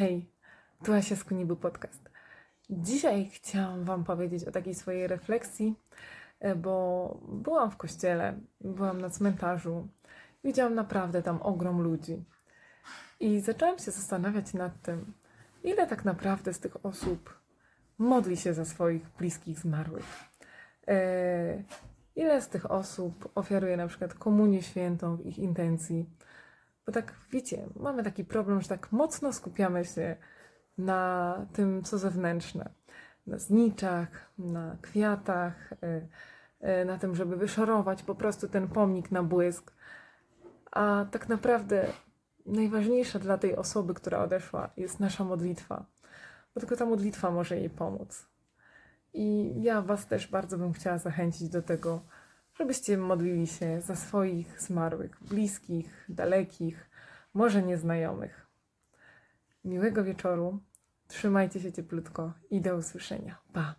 Hej, tu Asia z Kunibu Podcast. Dzisiaj chciałam Wam powiedzieć o takiej swojej refleksji, e, bo byłam w kościele, byłam na cmentarzu, widziałam naprawdę tam ogrom ludzi. I zaczęłam się zastanawiać nad tym, ile tak naprawdę z tych osób modli się za swoich bliskich zmarłych. E, Ile z tych osób ofiaruje na przykład komunię świętą w ich intencji. Bo tak, wiecie, mamy taki problem, że tak mocno skupiamy się na tym, co zewnętrzne. Na zniczach, na kwiatach, y, y, na tym, żeby wyszorować po prostu ten pomnik na błysk. A tak naprawdę najważniejsza dla tej osoby, która odeszła, jest nasza modlitwa. Bo tylko ta modlitwa może jej pomóc. I ja Was też bardzo bym chciała zachęcić do tego, żebyście modlili się za swoich zmarłych, bliskich, dalekich, może nieznajomych. Miłego wieczoru, trzymajcie się cieplutko i do usłyszenia. Pa!